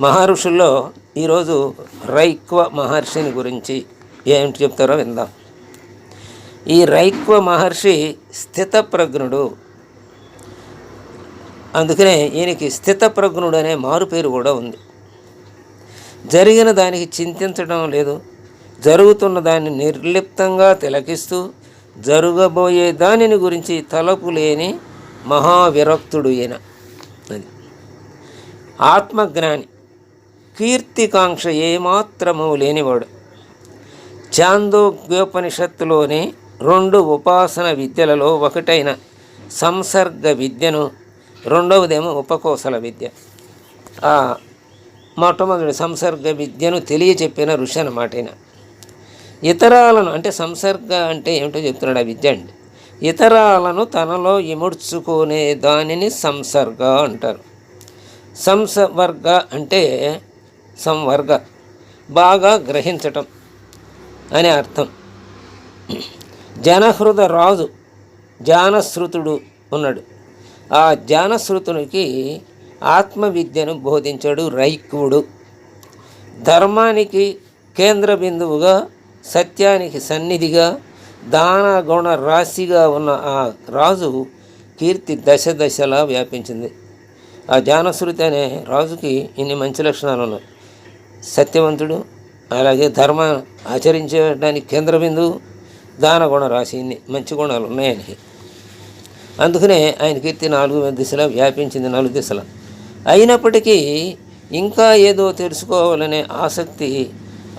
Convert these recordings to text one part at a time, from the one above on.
మహర్షుల్లో ఈరోజు రైక్వ మహర్షిని గురించి ఏమిటి చెప్తారో విందాం. ఈ రైక్వ మహర్షి స్థితప్రజ్ఞుడు. అందుకనే ఈయనకి స్థితప్రజ్ఞుడు అనే మారు పేరు కూడా ఉంది. జరిగిన దానికి చింతించడం లేదు. జరుగుతున్న దాన్ని నిర్లిప్తంగా తిలకిస్తూ జరగబోయే దానిని గురించి తలపు లేని మహావిరక్తుడు ఈయన. అది ఆత్మజ్ఞాని. కీర్తికాంక్ష ఏమాత్రము లేనివాడు. చాందోగ్యోపనిషత్తులోని రెండు ఉపాసన విద్యలలో ఒకటైన సంసర్గ విద్యను రెండవదేమో ఉపకోసల విద్య. ఆ మొట్టమొదటి సంసర్గ విద్యను తెలియచెప్పిన ఋషి అన్నమాట ఈయన. ఇతరాలను అంటే సంసర్గ అంటే ఏమిటో చెప్తున్నాడు ఆ విద్య అండి. ఇతరాలను తనలో ఇముడ్చుకునే దానిని సంసర్గ అంటారు. సంసవర్గ అంటే సంవర్గ బాగా గ్రహించటం అనే అర్థం. జనహృద రాజు జానశ్రుతుడు ఉన్నాడు. ఆ జానశ్రుతునికి ఆత్మవిద్యను బోధించాడు రైకువుడు. ధర్మానికి కేంద్ర బిందువుగా సత్యానికి సన్నిధిగా దాన గుణ రాశిగా ఉన్న ఆ రాజు కీర్తి దశ దశలా వ్యాపించింది. ఆ జానశ్రుతి అనే రాజుకి ఇన్ని మంచి లక్షణాలు ఉన్నాయి సత్యవంతుడు. అలాగే ధర్మ ఆచరించడానికి కేంద్ర బిందువు దాన గుణ రాశి ఇన్ని మంచి గుణాలు ఉన్నాయని. అందుకనే ఆయన కీర్తి నాలుగు దిశల వ్యాపించింది నాలుగు దిశల. అయినప్పటికీ ఇంకా ఏదో తెలుసుకోవాలనే ఆసక్తి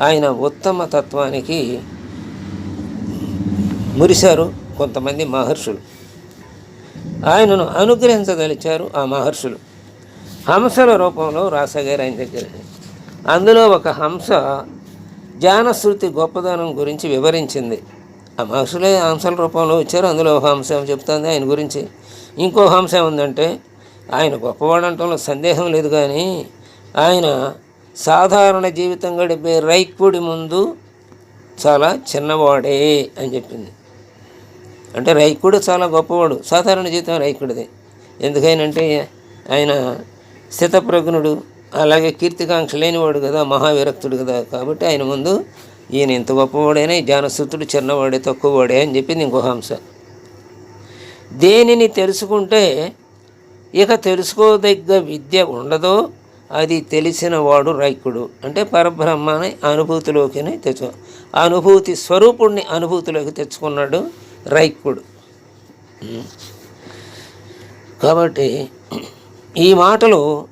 ఆయన ఉత్తమ తత్వానికి మురిశారు కొంతమంది మహర్షులు. ఆయనను అనుగ్రహించదలిచారు ఆ మహర్షులు. హంసల రూపంలో రాసగారు ఆయన దగ్గర. అందులో ఒక హంస జానశ్రుతి గొప్పదనం గురించి వివరించింది. ఆ మహర్షులే హంసల రూపంలో వచ్చారు అందులో ఒక హంస చెప్తుంది ఆయన గురించి. ఇంకో హంస ఏముందంటే ఆయన గొప్పవాడంటంలో సందేహం లేదు కానీ ఆయన సాధారణ జీవితం గడిపే రైక్కుడి ముందు చాలా చిన్నవాడే అని చెప్పింది. అంటే రైకుడు చాలా గొప్పవాడు. సాధారణ జీవితం రైకుడిది. ఎందుకైనంటే ఆయన స్థితప్రజ్ఞుడు అలాగే కీర్తికాంక్ష లేనివాడు కదా మహావిరక్తుడు కదా కాబట్టి ఆయన ముందు ఈయన ఇంత గొప్పవాడైనా ఈ చిన్నవాడే తక్కువవాడే అని చెప్పింది ఇంకో హంస. దేనిని తెలుసుకుంటే ఇక తెలుసుకోదగ్గ విద్య ఉండదో అది తెలిసిన వాడు రైకుడు. అంటే పరబ్రహ్మని అనుభూతిలోకినే తెచ్చు అనుభూతి స్వరూపుణ్ణి అనుభూతిలోకి తెచ్చుకున్నాడు రైకుడు. కాబట్టి ఈ మాటలు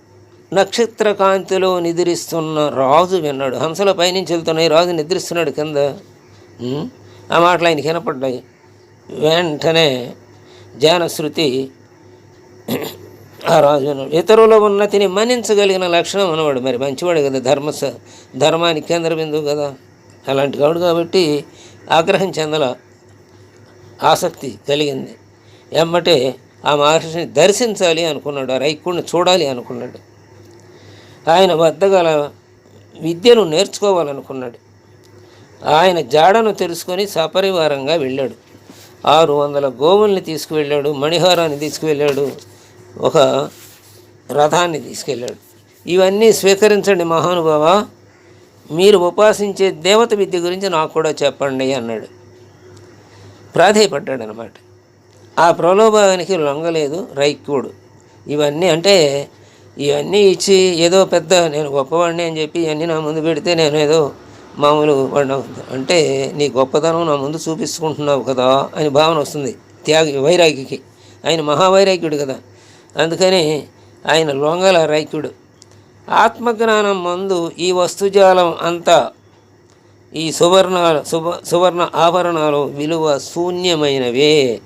నక్షత్ర కాంతిలో నిద్రిస్తున్న రాజు విన్నాడు. హంసల పైనుంచి వెళ్తున్నాయి రాజు నిద్రిస్తున్నాడు కింద. ఆ మాటలు ఆయనకి వినపడ్డాయి. వెంటనే జానశ్రుతి ఆ రాజు ఇతరులు ఇతరుల ఉన్నతిని మన్నించగలిగిన లక్షణం అన్నవాడు మరి మంచివాడు కదా ధర్మ ధర్మానికి కేంద్ర బిందువు కదా. అలాంటి కాడు కాబట్టి ఆగ్రహం చెందల ఆసక్తి కలిగింది. ఎమ్మటే ఆ మహర్షిని దర్శించాలి అనుకున్నాడు ఆ రైకుడిని చూడాలి అనుకున్నాడు. ఆయన వద్ద గల విద్యను నేర్చుకోవాలనుకున్నాడు. ఆయన జాడను తెలుసుకొని సపరివారంగా వెళ్ళాడు. ఆరు వందల గోవుల్ని తీసుకువెళ్ళాడు మణిహారాన్ని తీసుకువెళ్ళాడు ఒక రథాన్ని తీసుకెళ్ళాడు. ఇవన్నీ స్వీకరించండి మహానుభావ. మీరు ఉపాసించే దేవత విద్య గురించి నాకు కూడా చెప్పండి అన్నాడు. ప్రాధేయపడ్డాడు అనమాట ఆ ప్రలోభానికి లొంగలేదు రైక్యుడు. ఇవన్నీ అంటే ఇవన్నీ ఇచ్చి ఏదో పెద్ద నేను గొప్పవాడిని అని చెప్పి ఇవన్నీ నా ముందు పెడితే నేను ఏదో మామూలు వాడిని అంటే నీ గొప్పతనం నా ముందు చూపించుకుంటున్నావు కదా అని భావన వస్తుంది త్యాగి వైరాగ్యకి. ఆయన మహావైరాగ్యుడు కదా. అందుకని ఆయన లొంగల రైక్యుడు. ఆత్మజ్ఞానం మందు ఈ వస్తుజాలం అంతా ఈ సువర్ణ సువ సువర్ణ ఆభరణాలు విలువ శూన్యమైనవే.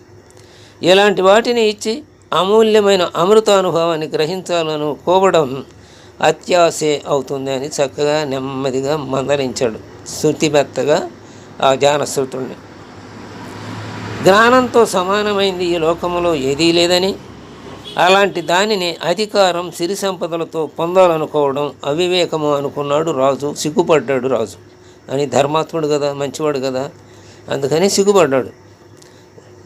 ఇలాంటి వాటిని ఇచ్చి అమూల్యమైన అమృతానుభవాన్ని అనుభవాన్ని కోవడం అత్యాశే అవుతుంది అని చక్కగా నెమ్మదిగా మందలించాడు శృతిమెత్తగా ఆ జానశ్రుతుణ్ణి జ్ఞానంతో సమానమైంది ఈ లోకములో ఏదీ లేదని అలాంటి దానిని అధికారం సిరి సంపదలతో పొందాలనుకోవడం అవివేకము అనుకున్నాడు రాజు. సిగ్గుపడ్డాడు రాజు. అని ధర్మాత్ముడు కదా మంచివాడు కదా అందుకని సిగ్గుపడ్డాడు.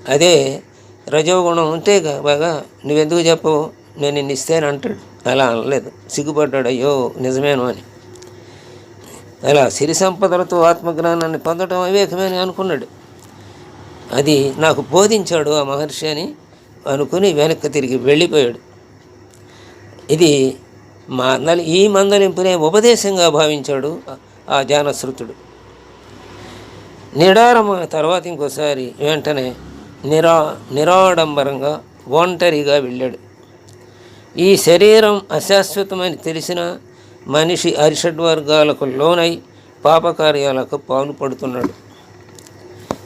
అదే రజోగుణం ఉంటే బాగా నువ్వెందుకు చెప్పవు నేను నిన్ను ఇస్తాను అంటాడు. అలా అనలేదు. సిగ్గుపడ్డాడు అయ్యో నిజమేను అని. అలా సిరి సంపదలతో ఆత్మజ్ఞానాన్ని పొందడం అవివేకమే అని అనుకున్నాడు. అది నాకు బోధించాడు ఆ మహర్షి అని అనుకుని వెనక్కి తిరిగి వెళ్ళిపోయాడు. ఇది మందలి ఈ మందలింపునే ఉపదేశంగా భావించాడు ఆ జానశ్రుతుడు నిడారమైన తర్వాత ఇంకోసారి వెంటనే నిరా నిరాడంబరంగా ఒంటరిగా వెళ్ళాడు. ఈ శరీరం అశాశ్వతమని తెలిసిన మనిషి అరిషడ్ వర్గాలకు లోనై పాపకార్యాలకు పాల్పడుతున్నాడు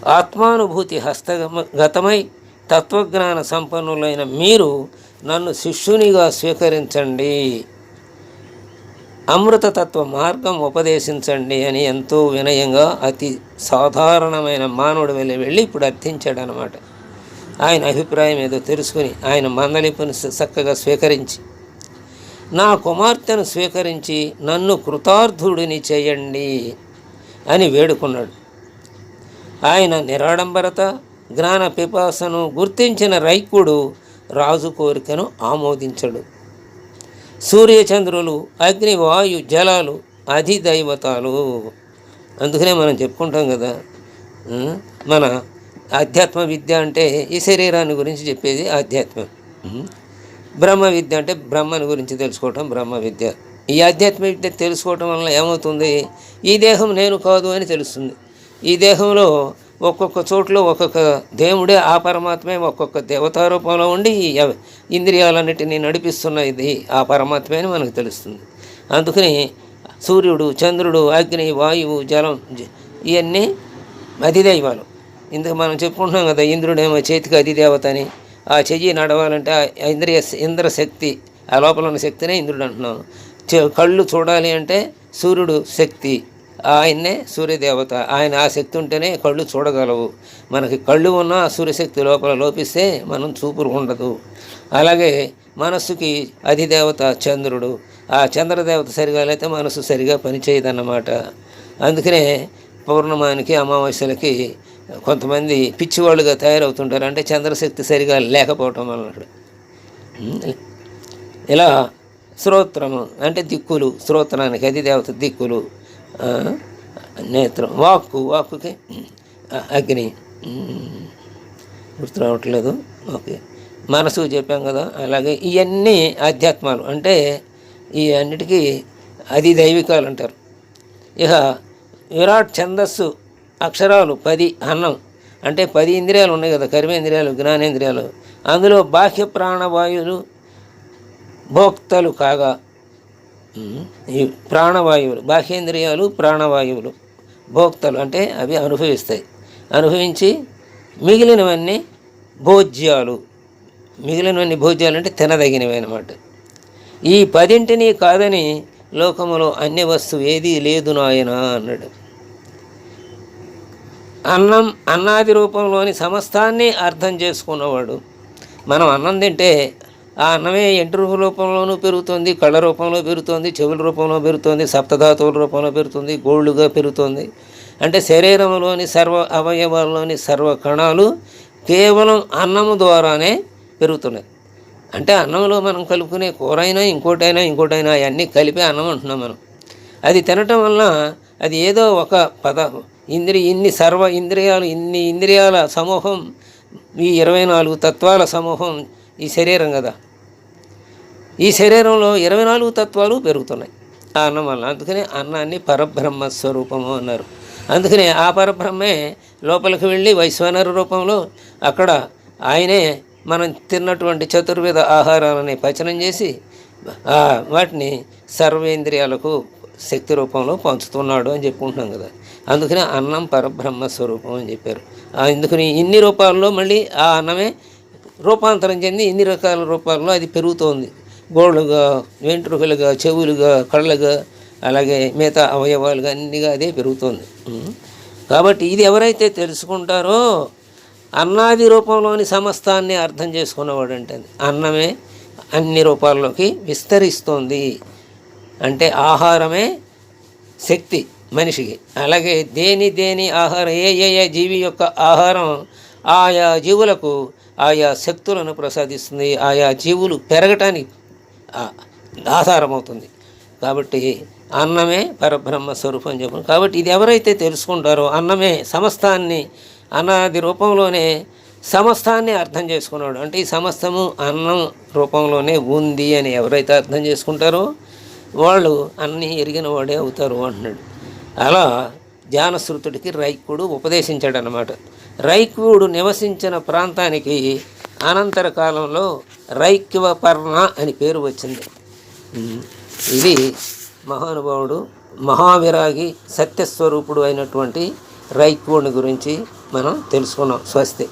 ఆత్మానుభూతి హస్తగతమై తత్వజ్ఞాన సంపన్నులైన మీరు నన్ను శిష్యునిగా స్వీకరించండి. అమృతతత్వ మార్గం ఉపదేశించండి అని ఎంతో వినయంగా అతి సాధారణమైన మానవుడు వెళ్ళి వెళ్ళి ఇప్పుడు అర్థించాడు అనమాట ఆయన అభిప్రాయం ఏదో తెలుసుకుని ఆయన మందలింపును చక్కగా స్వీకరించి నా కుమార్తెను స్వీకరించి నన్ను కృతార్థుడిని చేయండి అని వేడుకున్నాడు. ఆయన నిరాడంబరత జ్ఞాన పిపాసను గుర్తించిన రైకుడు రాజు కోరికను ఆమోదించడు. సూర్యచంద్రులు అగ్నివాయు జలాలు అధిదైవతాలు. అందుకనే మనం చెప్పుకుంటాం కదా మన ఆధ్యాత్మ విద్య అంటే ఈ శరీరాన్ని గురించి చెప్పేది ఆధ్యాత్మం. బ్రహ్మ విద్య అంటే బ్రహ్మని గురించి తెలుసుకోవటం బ్రహ్మ విద్య. ఈ ఆధ్యాత్మ విద్య తెలుసుకోవటం వల్ల ఏమవుతుంది? ఈ దేహం నేను కాదు అని తెలుస్తుంది. ఈ దేహంలో ఒక్కొక్క చోట్ల ఒక్కొక్క దేవుడే ఆ పరమాత్మే ఒక్కొక్క దేవతా రూపంలో ఉండి ఈ ఇంద్రియాలన్నిటినీ నడిపిస్తున్న ఇది ఆ పరమాత్మే అని మనకు తెలుస్తుంది. అందుకని సూర్యుడు చంద్రుడు అగ్ని వాయువు జలం ఇవన్నీ అధిదైవాలు. ఇందుకు మనం చెప్పుకుంటున్నాం కదా ఇంద్రుడేమో చేతికి అధిదేవత అని. ఆ చెయ్యి నడవాలంటే ఆ ఇంద్రియ ఇంద్రశక్తి ఆ లోపల ఉన్న శక్తినే ఇంద్రుడు అంటున్నాం కళ్ళు చూడాలి అంటే సూర్యుడు శక్తి ఆయన్నే సూర్యదేవత. ఆయన ఆ శక్తి ఉంటేనే కళ్ళు చూడగలవు. మనకి కళ్ళు ఉన్న ఆ సూర్యశక్తి లోపల లోపిస్తే మనం చూపురు ఉండదు. అలాగే మనస్సుకి అధిదేవత చంద్రుడు. ఆ చంద్రదేవత సరిగా లేకపోతే మనసు సరిగా పనిచేయదన్నమాట. అందుకనే పౌర్ణమానికి అమావాస్యలకి కొంతమంది పిచ్చివాళ్ళుగా తయారవుతుంటారు. అంటే చంద్రశక్తి సరిగా లేకపోవటం వలన ఇలా శ్రోత్రము అంటే దిక్కులు శ్రోత్రానికి అది దేవత దిక్కులు నేత్రం వాక్కు వాక్కుకి అగ్ని గుర్తు రావట్లేదు. ఓకే. మనసు చెప్పాం కదా. అలాగే ఇవన్నీ ఆధ్యాత్మాలు. అంటే ఈ అన్నిటికీ అది దైవికాలు అంటారు. ఇక విరాట్ ఛందస్సు అక్షరాలు పది అన్నం. అంటే పది ఇంద్రియాలు ఉన్నాయి కదా కర్మేంద్రియాలు జ్ఞానేంద్రియాలు అందులో బాహ్య ప్రాణవాయువులు భోక్తలు కాగా ఈ ప్రాణవాయువులు బాహ్యేంద్రియాలు ప్రాణవాయువులు భోక్తలు. అంటే అవి అనుభవిస్తాయి. అనుభవించి మిగిలినవన్నీ భోజ్యాలు. మిగిలినవన్నీ భోజ్యాలు అంటే తినదగినవి అన్నమాట. ఈ పదింటిని కాదని లోకములో అన్య వస్తువు ఏదీ లేదు నాయన అన్నాడు. అన్నం అన్నాది రూపంలోని సమస్తాన్ని అర్థం చేసుకున్నవాడు. మనం అన్నం తింటే ఆ అన్నమే ఎంటు రూపంలోనూ పెరుగుతుంది కళ్ళ రూపంలో పెరుగుతుంది చెవుల రూపంలో పెరుగుతుంది సప్తధాతువుల రూపంలో పెరుగుతుంది గోళ్ళుగా పెరుగుతుంది. అంటే శరీరంలోని సర్వ అవయవాల్లోని సర్వ కణాలు కేవలం అన్నము ద్వారానే పెరుగుతున్నాయి. అంటే అన్నంలో మనం కలుపుకునే కూర అయినా ఇంకోటైనా ఇంకోటైనా అవన్నీ కలిపి అన్నం అంటున్నాం మనం. అది తినటం వల్ల అది ఏదో ఒక పద ఇంద్రి ఇన్ని సర్వ ఇంద్రియాలు ఇన్ని ఇంద్రియాల సమూహం ఈ ఇరవై నాలుగు తత్వాల సమూహం ఈ శరీరం కదా. ఈ శరీరంలో ఇరవై నాలుగు తత్వాలు పెరుగుతున్నాయి. ఆ అన్నం వల్ల. అందుకనే అన్నాన్ని పరబ్రహ్మ స్వరూపము అన్నారు. అందుకనే ఆ పరబ్రహ్మే లోపలికి వెళ్ళి వైశ్వానర రూపంలో అక్కడ ఆయనే మనం తిన్నటువంటి చతుర్విధ ఆహారాలని పచనం చేసి వాటిని సర్వేంద్రియాలకు శక్తి రూపంలో పంచుతున్నాడు అని చెప్పుకుంటున్నాం కదా. అందుకని అన్నం పరబ్రహ్మ స్వరూపం అని చెప్పారు. ఆ అందుకని ఇన్ని రూపాల్లో మళ్ళీ ఆ అన్నమే రూపాంతరం చెంది ఇన్ని రకాల రూపాల్లో అది పెరుగుతోంది. గోళ్ళుగా వెంట్రుకలుగా చెవులుగా కళ్ళుగా అలాగే మిగతా అవయవాలుగా అన్నిగా అదే పెరుగుతోంది. కాబట్టి ఇది ఎవరైతే తెలుసుకుంటారో అన్నాది రూపంలోని సమస్తాన్ని అర్థం చేసుకున్నవాడు అంటే అన్నమే అన్ని రూపాల్లోకి విస్తరిస్తోంది. అంటే ఆహారమే శక్తి. మనిషికి. అలాగే దేని దేని ఆహారం ఏ ఏ ఏ జీవి యొక్క ఆహారం ఆయా జీవులకు ఆయా శక్తులను ప్రసాదిస్తుంది ఆయా జీవులు పెరగటానికి ఆధారమవుతుంది. కాబట్టి అన్నమే పరబ్రహ్మ స్వరూపం చెప్పు కాబట్టి ఇది ఎవరైతే తెలుసుకుంటారో అన్నమే సమస్తాన్ని అనాది రూపంలోనే సమస్తాన్ని అర్థం చేసుకున్నాడు. అంటే ఈ సమస్తము అన్నం రూపంలోనే ఉంది అని ఎవరైతే అర్థం చేసుకుంటారో వాళ్ళు అన్నీ ఎరిగిన వాడే అవుతారు అంటున్నాడు. అలా ధ్యానశ్రుతుడికి రైకుడు ఉపదేశించాడనమాట రైక్యుడు నివసించిన ప్రాంతానికి అనంతర కాలంలో రైక్యవపర్ణ అని పేరు వచ్చింది. ఇది మహానుభావుడు మహావిరాగి సత్యస్వరూపుడు అయినటువంటి రైక్వుని గురించి మనం తెలుసుకున్నాం. స్వస్తి.